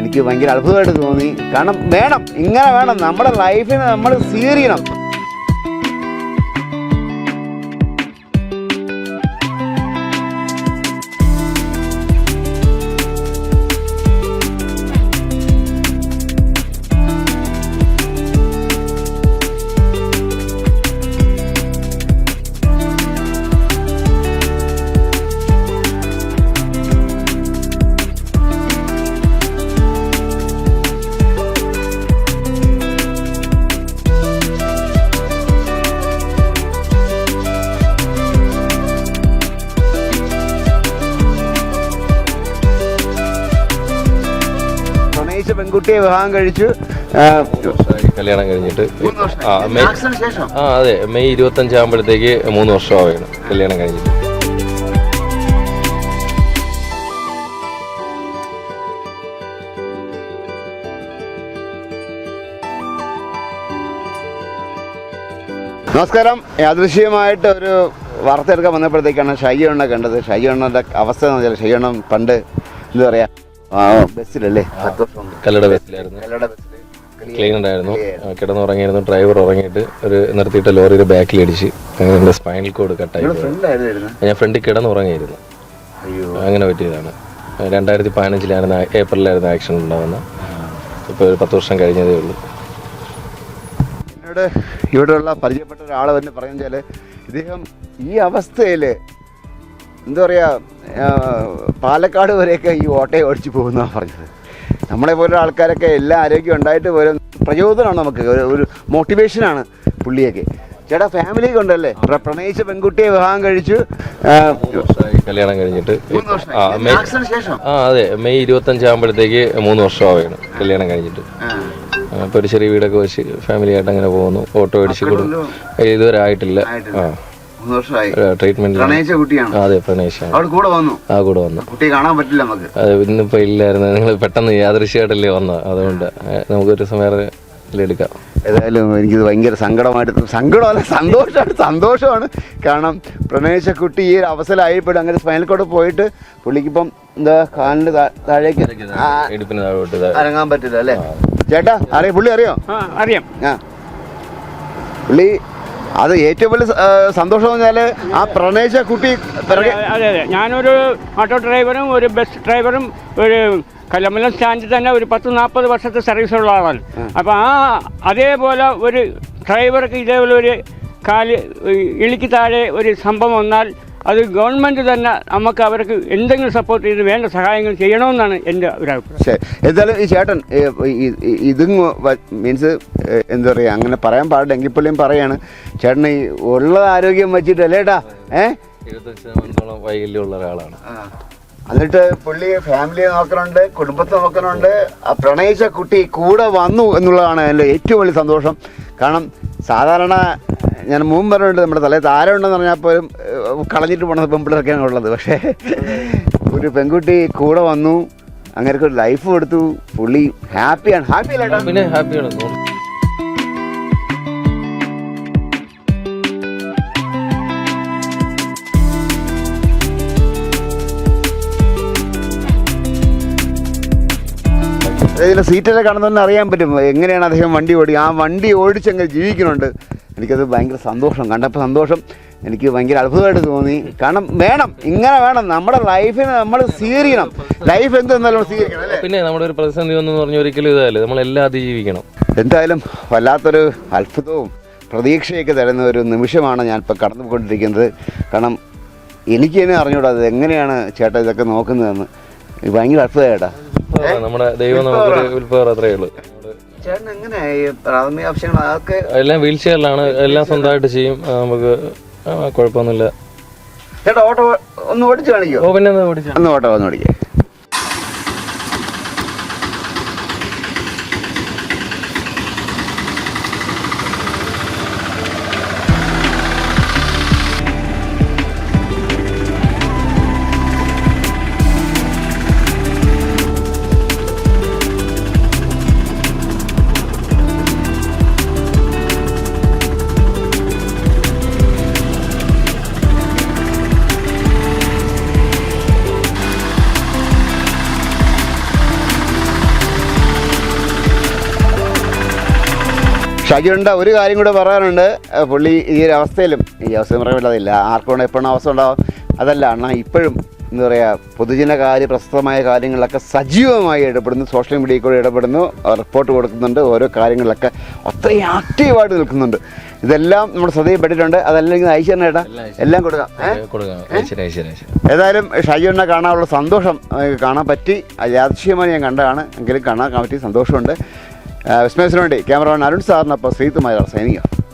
എനിക്ക് ഭയങ്കര അത്ഭുതമായിട്ട് തോന്നി. കാരണം വേണം ഇങ്ങനെ വേണം. നമ്മുടെ ലൈഫിനെ നമ്മൾ സ്വീകരിക്കണം. പ്രണയിച്ച പെൺകുട്ടിയെ വിവാഹം കഴിച്ചു. കല്യാണം കഴിഞ്ഞിട്ട്. ആ മെയ് ആ അതെ മെയ് ഇരുപത്തഞ്ചാകുമ്പോഴത്തേക്ക് മൂന്ന് വർഷമാവുകയാണ് കല്യാണം കഴിഞ്ഞിട്ട്. നമസ്കാരം. യാദൃശ്യമായിട്ട് ഒരു വാർത്ത എടുക്കാൻ വന്നപ്പോഴത്തേക്കാണ് ഷൈ എണ്ണ കണ്ടത്. ഷൈ എണ്ണന്റെ അവസ്ഥ എന്ന് വെച്ചാൽ ഷൈ എണ്ണം പണ്ട് എന്താ പറയാ ആ, ബസ്സിലല്ലേ? കല്ലട ബസ്സിലായിരുന്നു. ക്ലീൻ ആയിരുന്നു. കിടന്നുറങ്ങിയിരുന്നു. ഡ്രൈവർ ഉറങ്ങിയിട്ട് ഒരു നിർത്തിയിട്ട് ലോറിയുടെ ബാക്കിൽ അടിച്ച് അങ്ങനെ എന്റെ സ്പൈനൽ കോഡ് കട്ടായി ഞാൻ ഫ്രണ്ടിൽ കിടന്നുറങ്ങിയിരുന്നു. അങ്ങനെ പറ്റിയതാണ്. രണ്ടായിരത്തി പതിനഞ്ചിലായിരുന്നു ഏപ്രിലായിരുന്നു ആക്സിഡന്റ് ഉണ്ടാവുന്ന. ഇപ്പോൾ ഒരു പത്ത് വർഷം കഴിഞ്ഞതേ ഉള്ളൂ. എന്നോട് ഇവിടെയുള്ള പരിചയപ്പെട്ട ഒരാളെ തന്നെ പറയുന്നത് ഇദ്ദേഹം ഈ അവസ്ഥയിൽ എന്താ പറയുക പാലക്കാട് വരെയൊക്കെ ഈ ഓട്ടയെ ഓടിച്ചു പോകുന്നതാണ് പറഞ്ഞത്. നമ്മളെ പോലുള്ള ആൾക്കാരൊക്കെ എല്ലാ ആരോഗ്യം ഉണ്ടായിട്ട് പോലും പ്രചോദനമാണ് നമുക്ക് ഒരു ഒരു മോട്ടിവേഷനാണ് പുള്ളിയൊക്കെ. ചേട്ടാ ഫാമിലി കൊണ്ടല്ലേ പ്ര- പ്രണയിച്ച പെൺകുട്ടിയെ വിവാഹം കഴിച്ചു. കല്യാണം കഴിഞ്ഞിട്ട്. വർഷം. ആ അതെ മെയ് ഇരുപത്തഞ്ചാകുമ്പോഴത്തേക്ക് മൂന്ന് വർഷമാവുകയാണ് കല്യാണം കഴിഞ്ഞിട്ട്. ഇപ്പൊ അപ്പോൾ ഒരു ചെറിയ വീടൊക്കെ വെച്ച് ഫാമിലി ആയിട്ട് അങ്ങനെ പോകുന്നു. ഓട്ടോ അടിച്ച് കൊടുക്കും ഇതുവരെ ആയിട്ടില്ല. ആ. അതെ പ്രണേഷാണ് കൂടെ വന്നു. ആ കൂടെ വന്നു. കുട്ടിയെ കാണാൻ പറ്റില്ല നമുക്ക്. ഇന്നിപ്പോ ഇല്ലായിരുന്നു. നിങ്ങൾ പെട്ടെന്ന് യാദൃശ്യമായിട്ടല്ലേ വന്നത്? അതുകൊണ്ട് നമുക്കൊരു സമയം എടുക്കാം. ഏതായാലും എനിക്കിത് ഭയങ്കര സങ്കടമായിട്ട് സങ്കടമല്ല സന്തോഷമാണ് സന്തോഷമാണ്. കാരണം പ്രണയിച്ച കുട്ടി ഈ ഒരു അവസരമായപ്പോഴും അങ്ങനെ സ്പൈനൽ കോഡ് പോയിട്ട് പുള്ളിക്കിപ്പം എന്താ കാലിന് താഴേക്ക് ഇറങ്ങാൻ. പറ്റില്ല അല്ലേ? ചേട്ടാ അറിയാം. പുള്ളി അറിയോ? ആ അറിയാം. ആ. പുള്ളി അത് ഏറ്റവും വലിയ സന്തോഷം എന്ന് പറഞ്ഞാൽ ആ പ്രണയിച്ച കുട്ടി അതെ അതെ ഞാനൊരു ഓട്ടോ ഡ്രൈവറും ഒരു ബസ് ഡ്രൈവറും ഒരു കല്ലമ്പലം സ്റ്റാൻഡിൽ തന്നെ ഒരു പത്ത് നാൽപ്പത് വർഷത്തെ സർവീസുള്ള ആളാണ്. അപ്പോൾ ആ അതേപോലെ ഒരു ഡ്രൈവർക്ക് ഇതേപോലെ ഒരു കാൽ ഇളിക്ക് താഴെ ഒരു സംഭവം വന്നാൽ അത് ഗവൺമെന്റ് തന്നെ നമുക്ക് അവർക്ക് എന്തെങ്കിലും സപ്പോർട്ട് ചെയ്ത് വേണ്ട സഹായങ്ങൾ ചെയ്യണമെന്നാണ് എന്റെ ഒരു അഭിപ്രായം ശരി. എന്തായാലും ഈ ചേട്ടൻ ഇതും മീൻസ് എന്താ പറയുക അങ്ങനെ പറയാൻ പാടില്ല എങ്കിൽ പോലും പറയാണ്. ചേട്ടൻ ഈ ഉള്ള ആരോഗ്യം വെച്ചിട്ടല്ലേ ഏട്ടാ? ഏ? എഴുപത്തഞ്ച് ശതമാനത്തോളം വൈകല്യമുള്ള ഒരാളാണ്. എന്നിട്ട് പുള്ളി ഫാമിലിയെ നോക്കണുണ്ട് കുടുംബത്തെ നോക്കണുണ്ട്. ആ പ്രണയിച്ച കുട്ടി കൂടെ വന്നു എന്നുള്ളതാണ് എന്റെ ഏറ്റവും വലിയ സന്തോഷം. കാരണം സാധാരണ ഞാൻ മുമ്പ് പറഞ്ഞിട്ടുണ്ട് നമ്മുടെ തലയിൽ താരമുണ്ടെന്ന് പറഞ്ഞാൽ പോലും ഏഹ്, കളഞ്ഞിട്ട് പോണ പെമ്പിളൊക്കെയാണ് ഉള്ളത്. പക്ഷേ ഒരു പെൺകുട്ടി കൂടെ വന്നു അങ്ങനെ ഒരു ലൈഫ് കൊടുത്തു പുള്ളി ഹാപ്പിയാണ് ഹാപ്പി അല്ലേട്ടാ പിന്നെ ഹാപ്പിയാണ് സീറ്റൊക്കെ കാണുന്നതെന്ന് അറിയാൻ പറ്റും. എങ്ങനെയാണ് അദ്ദേഹം വണ്ടി ഓടി ആ വണ്ടി ഓടിച്ചങ്ങനെ ജീവിക്കുന്നുണ്ട്. എനിക്കത് ഭയങ്കര സന്തോഷം. കണ്ടപ്പോൾ സന്തോഷം. എനിക്ക് ഭയങ്കര അത്ഭുതമായിട്ട് തോന്നി. കാരണം വേണം. ഇങ്ങനെ വേണം. നമ്മുടെ ലൈഫിനെ നമ്മൾ സ്വീകരിക്കണം. ലൈഫ് എന്തെന്നാലും സ്വീകരിക്കണം അല്ലേ? പിന്നെ നമ്മുടെ ഒരു പ്രതിസന്ധി വന്നു പറഞ്ഞ ഒരിക്കലും ഇതല്ലേ. നമ്മളെല്ലാം അതിജീവിക്കണം. എന്തായാലും വല്ലാത്തൊരു അത്ഭുതവും പ്രതീക്ഷയൊക്കെ തരുന്ന ഒരു നിമിഷമാണ് ഞാൻ ഇപ്പോൾ കടന്നുകൊണ്ടിരിക്കുന്നത് കാരണം എനിക്ക് തന്നെ അറിഞ്ഞൂടാ അത് എങ്ങനെയാണ് ചേട്ടാ ഇതൊക്കെ നോക്കുന്നതെന്ന്. ഭയങ്കര അത്ഭുതമായിട്ടാ. നമ്മുടെ ദൈവം നമുക്കൊരു ഉത്ഭവം അത്രയേ ഉള്ളൂ. ചേട്ടൻ എങ്ങനെയാ ഈ പ്രാഥമിക ആവശ്യങ്ങൾ അതൊക്കെ എല്ലാം വീൽ ചെയറിലാണ് എല്ലാം സ്വന്തമായിട്ട് ചെയ്യും. നമുക്ക് കുഴപ്പമൊന്നുമില്ല. ചേട്ടാ ഓട്ടോ ഒന്ന് ഓടിച്ചു കാണിക്കോ? ഓ പിന്നെ ഓടിച്ചാ ഒന്ന് ഓട്ടോ ഒന്ന് ഓടിക്കേ. ഷാജിയുടെ ഒരു കാര്യം കൂടെ പറയാനുണ്ട്. പുള്ളി ഈ ഒരു അവസ്ഥയിലും ഈ അവസ്ഥ പറയാനില്ല ആർക്കും എപ്പോഴും അവസ്ഥ ഉണ്ടാവും. അതല്ല അണ്ണാ ഇപ്പോഴും എന്താ പറയുക പൊതുജനകാര്യ പ്രസക്തമായ കാര്യങ്ങളിലൊക്കെ സജീവമായി ഇടപെടുന്നു. സോഷ്യൽ മീഡിയയിൽ കൂടെ ഇടപെടുന്നു. റിപ്പോർട്ട് കൊടുക്കുന്നുണ്ട്. ഓരോ കാര്യങ്ങളിലൊക്കെ അത്രയും ആക്റ്റീവായിട്ട് നിൽക്കുന്നുണ്ട്. ഇതെല്ലാം നമ്മൾ ശ്രദ്ധയിൽപ്പെട്ടിട്ടുണ്ട് അതല്ലെങ്കിൽ അയച്ചു ഏട്ടാ. എല്ലാം കൊടുക്കാം. ഏതായാലും ഷാജിണ്ണെ കാണാനുള്ള സന്തോഷം കാണാൻ പറ്റി. യാദൃശ്യമായി ഞാൻ കണ്ടതാണ്. എങ്കിലും കാണാൻ പറ്റി. സന്തോഷമുണ്ട്. విస్మేశ్వరం అండి. కెమెరామెన్ అరుణ్ సార్ నప్ప సైతం మైదాడు